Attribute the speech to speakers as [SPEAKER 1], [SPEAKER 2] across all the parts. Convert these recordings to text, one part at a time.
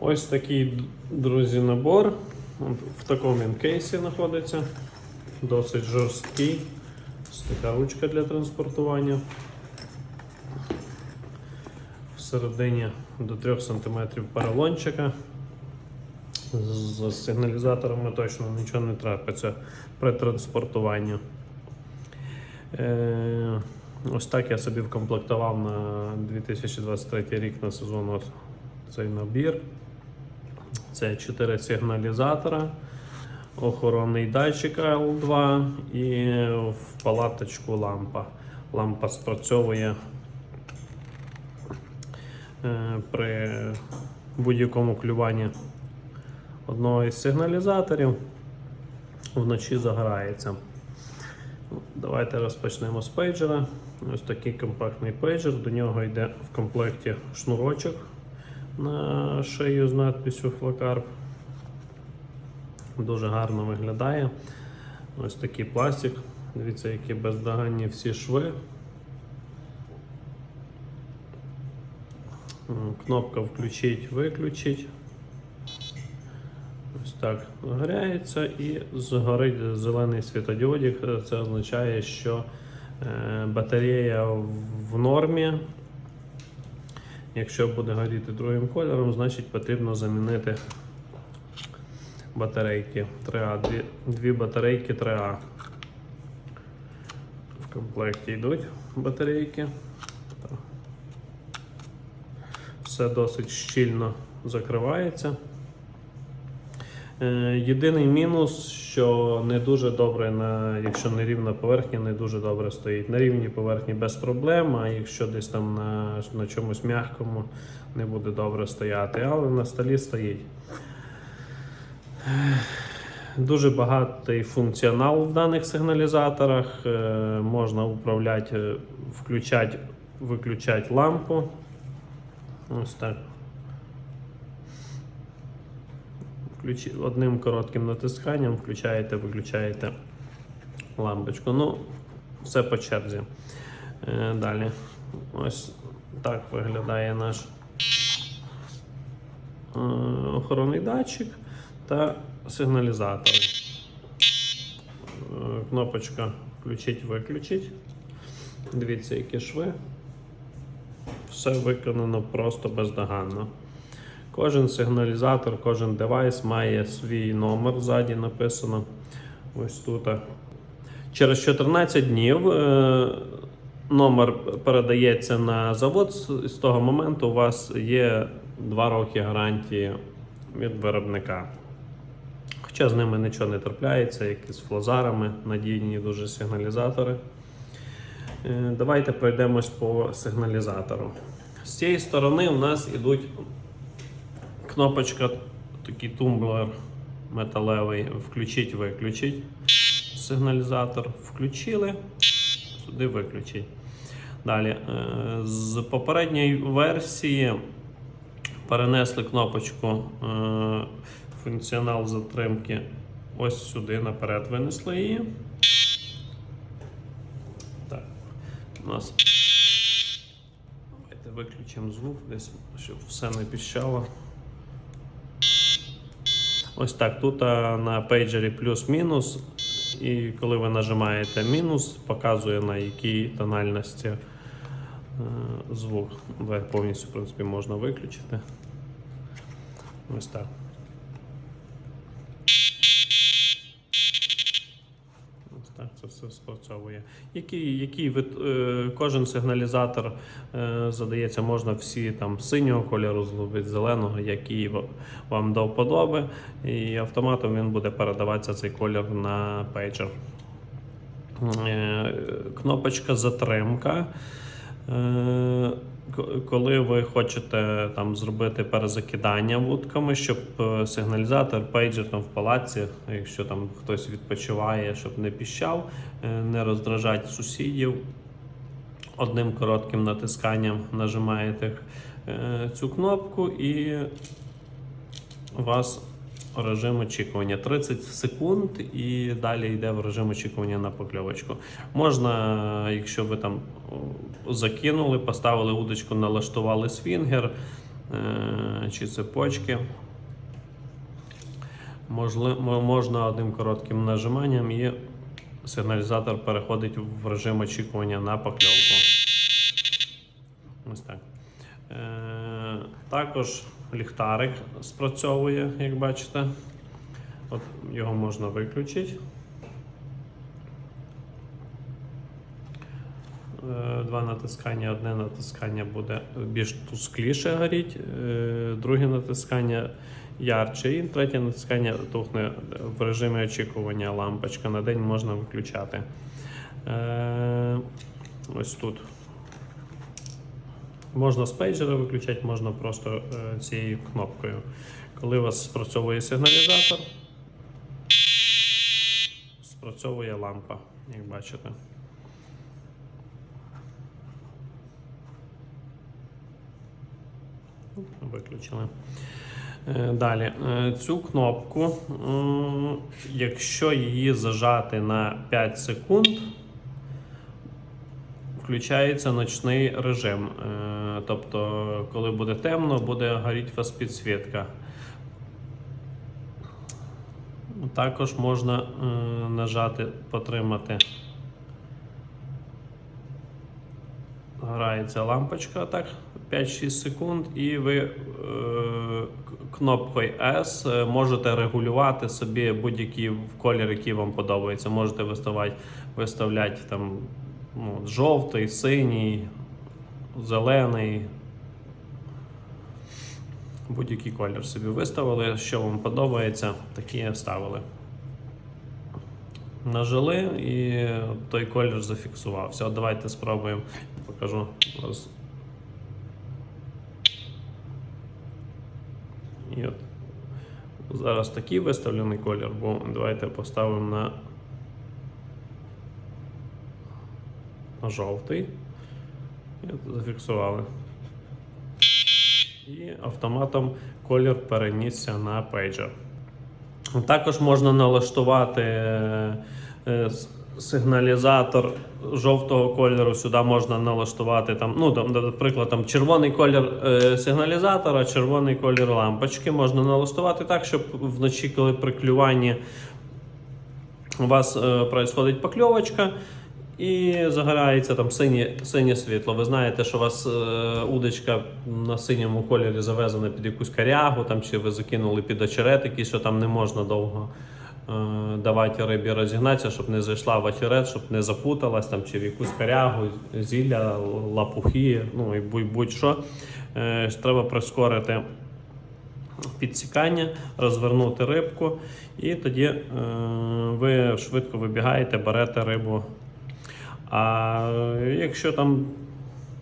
[SPEAKER 1] Ось такий, друзі, набор. В такому він кейсі знаходиться. Досить жорсткий. Ось така ручка для транспортування. Всередині до 3 см поролончика. З сигналізаторами точно нічого не трапиться при транспортуванні. Е, ось так я собі вкомплектував на 2023 рік на сезон цей набір. Це 4 сигналізатора, охоронний датчик L2 і в палаточку лампа. Лампа спрацьовує е, при будь-якому клюванні одного із сигналізаторів вночі загорається. Давайте розпочнемо з пейджера. Ось такий компактний пейджер. До нього йде в комплекті шнурочок на шию з надписю Флакарп. Дуже гарно виглядає. Ось такий пластик. Дивіться, які бездоганні всі шви. Кнопка включить, виключить. Ось так загоряється і згорить зелений світодіодик. Це означає, що е, батарея в нормі. Якщо буде горіти другим кольором, значить потрібно замінити батарейки 3А. Дві, дві батарейки 3А. В комплекті йдуть батарейки. Все досить щільно закривається. Е, Єдиний мінус, що не дуже добре, на, якщо не рівна поверхня, не дуже добре стоїть. На рівній поверхні без проблем, а якщо десь там на, на чомусь м'якому не буде добре стояти, але на столі стоїть. Дуже багатий функціонал в даних сигналізаторах. Е, Можна управляти, включати, виключати лампу. Ось так. Включи, одним коротким натисканням включаєте, виключаєте лампочку. Ну, все по черзі. Е, далі. Ось так виглядає наш е, охоронний датчик та сигналізатор. Е, кнопочка включить-виключить. Дивіться, які шви. Все виконано просто бездоганно. Кожен сигналізатор, кожен девайс має свій номер ззаді написано. Ось тут. Через 14 днів е, номер передається на завод. З того моменту у вас є 2 роки гарантії від виробника. Хоча з ними нічого не трапляється, як і з флозарами, надійні дуже сигналізатори. Е, Давайте пройдемось по сигналізатору. З цієї сторони у нас ідуть кнопочка, такий тумблер металевий, включить, виключить. Сигналізатор включили, сюди виключить. Далі, е, з попередньої версії перенесли кнопочку е, функціонал затримки ось сюди наперед винесли її. Так, у нас Давайте виключимо звук десь, щоб все не піщало. Ось так. Тут на пейджері плюс-мінус. І коли ви нажимаєте мінус, показує на якій тональності е, звук. Повністю в принципі, можна виключити. Ось так. Так це все спрацьовує. Який, який вид, е, кожен сигналізатор е, задається, можна всі там синього кольору зробити, зеленого, який вам до вподоби, і автоматом він буде передаватися цей колір на пейджер. Е, Кнопочка затримка. Коли ви хочете там зробити перезакидання вудками, щоб е, сигналізатор, пейджер там в палаці, якщо там хтось відпочиває, щоб не піщав, е, не роздражати сусідів, одним коротким натисканням нажимаєте е, цю кнопку і у вас режим очікування 30 секунд і далі йде в режим очікування на покльовочку. Можна, якщо ви там закинули, поставили удочку, налаштували свінгер, е, чи цепочки. Можна одним коротким нажиманням і сигналізатор переходить в режим очікування на покльовку. Ось так. Е, також ліхтарик спрацьовує, як бачите. От його можна виключити. Е, Два натискання, одне натискання буде більш тускліше горіть, е, друге натискання ярче, і третє натискання тухне в режимі очікування лампочка. На день можна виключати. Е, Ось тут. Можна з пейджера виключати, можна просто е, цією кнопкою. Коли у вас спрацьовує сигналізатор, спрацьовує лампа, як бачите. Виключили. Е, Далі, Е, цю кнопку, якщо її зажати на 5 секунд, включається ночний режим. Е, Тобто, коли буде темно, буде горіти вас підсвітка. Також можна е, нажати, потримати. Грається лампочка так 5-6 секунд, і ви е, кнопкою S е, можете регулювати собі будь-який колір, який вам подобається. Можете виставати, виставляти там ну, жовтий, синій, зелений. Будь-який колір собі виставили, що вам подобається, такі вставили. Нажали і той колір зафіксувався. От давайте спробуємо. Покажу. І от. Зараз такий виставлений колір, бо давайте поставимо на, жовтий. Зафіксували. І автоматом колір перенісся на пейджер. Також можна налаштувати е, е, сигналізатор жовтого кольору. Сюди можна налаштувати там, ну, там, наприклад, там червоний колір е, сигналізатора, червоний колір лампочки. Можна налаштувати так, щоб вночі, коли при клюванні у вас е, покльовочка. І загорається там синє, синє світло. Ви знаєте, що у вас е, удочка на синьому кольорі завезена під якусь корягу, там, чи ви закинули під очерет, який, що там не можна довго е, давати рибі розігнатися, щоб не зайшла в очерет, щоб не запуталась там, чи в якусь корягу, зілля, лапухи, ну і будь- будь-що. Е, треба прискорити підсікання, розвернути рибку, і тоді е, ви швидко вибігаєте, берете рибу. А якщо там,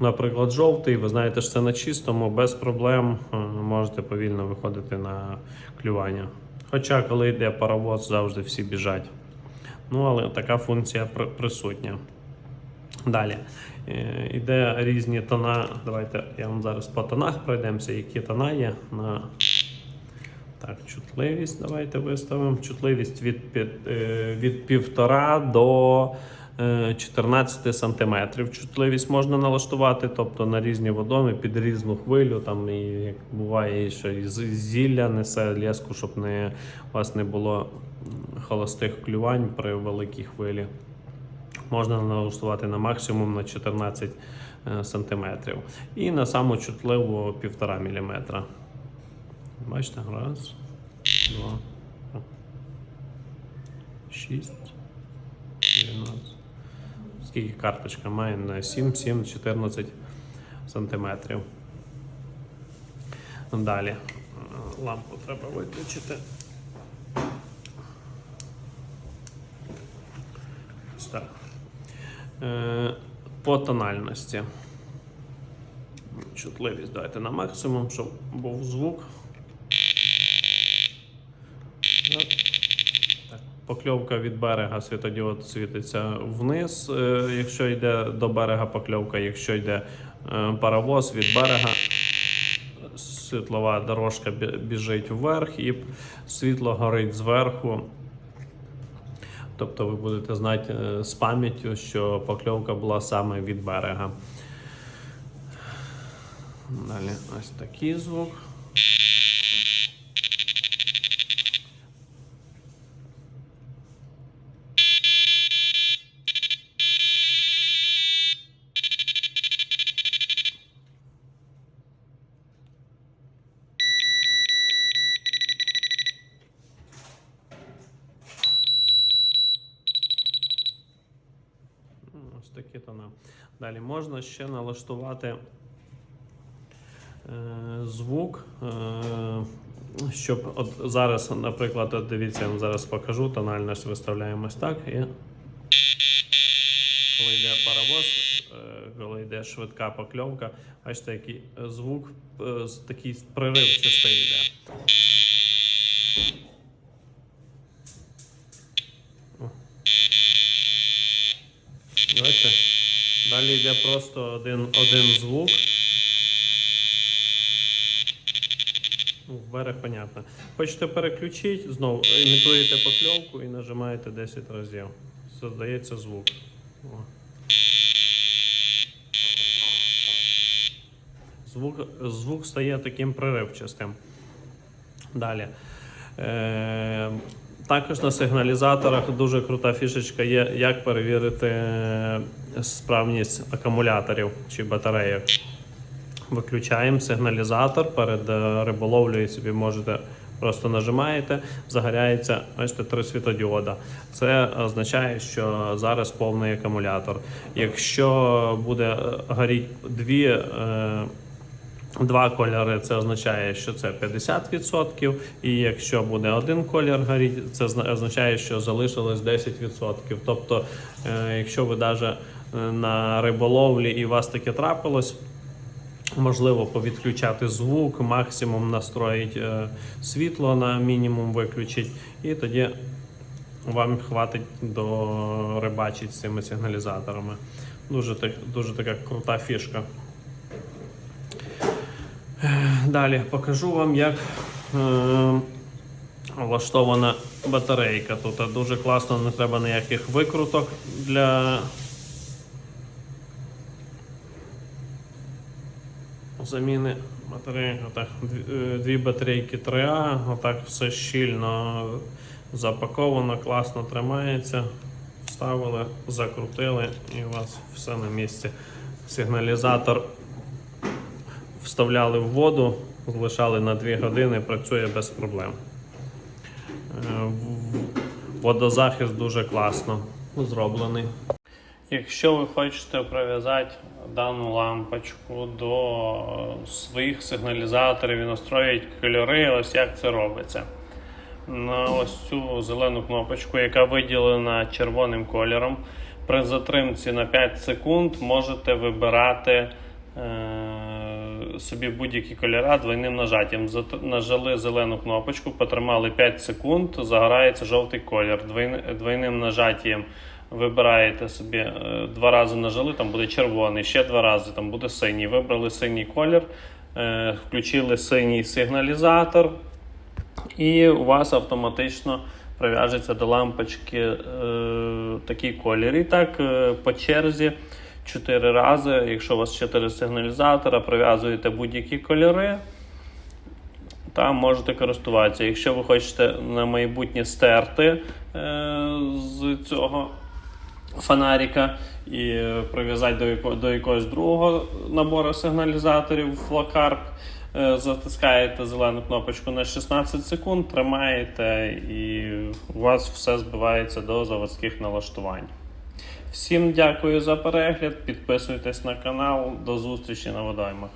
[SPEAKER 1] наприклад, жовтий, ви знаєте, що це на чистому, без проблем е, можете повільно виходити на клювання. Хоча, коли йде паровоз, завжди всі біжать. Ну, але така функція присутня. Далі. Е, Іде різні тона. Давайте я вам зараз по тонах пройдемося, які тона є на так, чутливість давайте виставимо. Чутливість від, під, е, від 1,5 до е, 14 сантиметрів. Чутливість можна налаштувати, тобто на різні водоми під різну хвилю. Там і як буває, і що і зілля несе леску, щоб не, у вас не було холостих клювань при великій хвилі. Можна налаштувати на максимум на 14 е, сантиметрів. І на саму чутливу 1,5 мм. Бачите, раз, два, шість, 12. Скільки карточка має на 7, 7, 14 сантиметрів. Далі. Лампу треба виключити. Так. Е, По тональності. Чутливість давайте на максимум, щоб був звук. Так, Покльовка від берега світодіод світиться вниз, е, якщо йде до берега покльовка, якщо йде е, паровоз від берега, світлова дорожка біжить вверх і світло горить зверху. Тобто ви будете знати е, з пам'яттю, що покльовка була саме від берега. Далі ось такий звук. Ну, Ось. Далі можна ще налаштувати е, звук, е, щоб от зараз, наприклад, от дивіться, я вам зараз покажу, тональність виставляємось так. І коли йде паровоз, е, коли йде швидка покльовка, бачите, який звук такий приривчастий йде. О. Далі йде просто один, один звук. Ну, берег, понятно. Хочете переключити, знову імітуєте покльовку і нажимаєте 10 разів. Создається звук. О. Звук, звук стає таким приривчастим. Далі. Е, також на сигналізаторах дуже крута фішечка є, як перевірити е, справність акумуляторів чи батарейок. Виключаємо сигналізатор перед е, риболовлею собі можете просто нажимаєте, загоряється ось три світодіода. Це означає, що зараз повний акумулятор. Якщо буде е, горіти дві. Два кольори це означає, що це 50%, і якщо буде один колір горіти, це означає, що залишилось 10%. Тобто, е, якщо ви навіть на риболовлі і у вас таке трапилось, можливо повідключати звук, максимум настроїть е, світло на мінімум виключить, і тоді вам хватить до рибачить з цими сигналізаторами. Дуже, дуже така крута фішка. Далі покажу вам, як е, влаштована батарейка. Тут дуже класно, не треба ніяких викруток для заміни батарейок. Отак, дві, е, батарейки 3А, отак все щільно запаковано, класно тримається. Вставили, закрутили і у вас все на місці. Сигналізатор вставляли в воду, залишали на 2 години, працює без проблем. Е, Водозахист дуже класно зроблений. Якщо ви хочете прив'язати дану лампочку до е, своїх сигналізаторів і настроїти кольори, ось як це робиться. На ось цю зелену кнопочку, яка виділена червоним кольором, при затримці на 5 секунд можете вибирати е, собі будь-які кольори двойним нажаттям. Нажали зелену кнопочку, потримали 5 секунд, загорається жовтий колір. Двойним нажаттям вибираєте собі е, два рази нажали, там буде червоний, ще два рази, там буде синій. Вибрали синій колір, е, включили синій сигналізатор, і у вас автоматично прив'яжеться до лампочки е, такий колір. І так е, по черзі 4 рази, якщо у вас 4 сигналізатора, прив'язуєте будь-які кольори. Там можете користуватися. Якщо ви хочете на майбутнє стерти е, з цього фонарика і прив'язати до, до якогось другого набору сигналізаторів флакарп, е, затискаєте зелену кнопочку на 16 секунд, тримаєте, і у вас все збивається до заводських налаштувань. Всім дякую за перегляд. Підписуйтесь на канал. До зустрічі на водоймах.